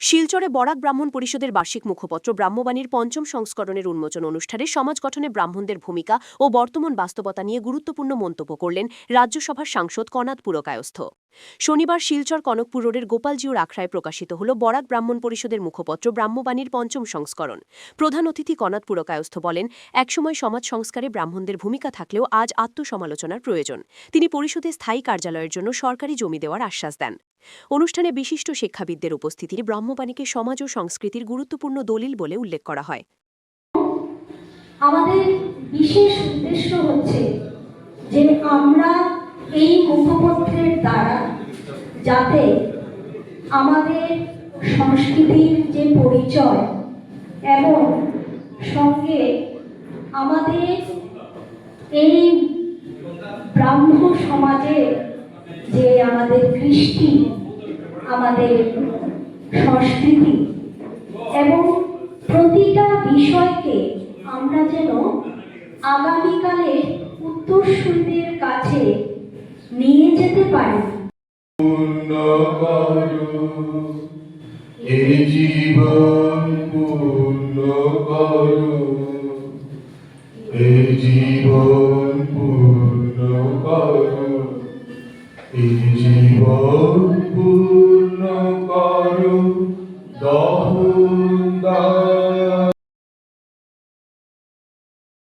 শিলচরে বরাক ব্রাহ্মণ পরিষদের বার্ষিক মুখপত্র ব্রাহ্মবাণীর পঞ্চম সংস্করণের উন্মোচন অনুষ্ঠানে সমাজ গঠনে ব্রাহ্মণদের ভূমিকা ও বর্তমান বাস্তবতা নিয়ে গুরুত্বপূর্ণ মন্তব্য করলেন রাজ্যসভার সাংসদ কনাদ পুরকায়স্থ। শনিবার শিলচর কনকপুর রোডের গোপালজিউর আখড়ায় প্রকাশিত হল বরাক ব্রাহ্মণ পরিষদের মুখপত্র ব্রাহ্মবাণীর পঞ্চম সংস্করণ। প্রধান অতিথি কনাদ পুরকায়স্থ বলেন, একসময় সমাজ সংস্কারে ব্রাহ্মণদের ভূমিকা থাকলেও আজ আত্মসমালোচনার প্রয়োজন। তিনি পরিষদে স্থায়ী কার্যালয়ের জন্য সরকারি জমি দেওয়ার আশ্বাস দেন। অনুষ্ঠানে বিশিষ্ট শিক্ষাবিদদের উপস্থিতিতে ব্রহ্মবাণীকে সমাজ ও সংস্কৃতির গুরুত্বপূর্ণ দলিল বলে উল্লেখ করা হয়। আমাদের বিশেষ উদ্দেশ্য হচ্ছে যে আমরা এই মুখপত্রের দ্বারা যাতে আমাদের সংস্কৃতির যে পরিচয় এবং সঙ্গে আমাদের এই ব্রাহ্ম সমাজের যে আমাদের কৃষ্টি আমাদের সংস্কৃতি এবং প্রতিটা বিষয়কে আমরা যেন আগামীকালের উত্তরসূরিদের কাছে নিয়ে যেতে পারি। পূর্ণ করো এ জীবন পূর্ণ জীবন পূর্ণ dos,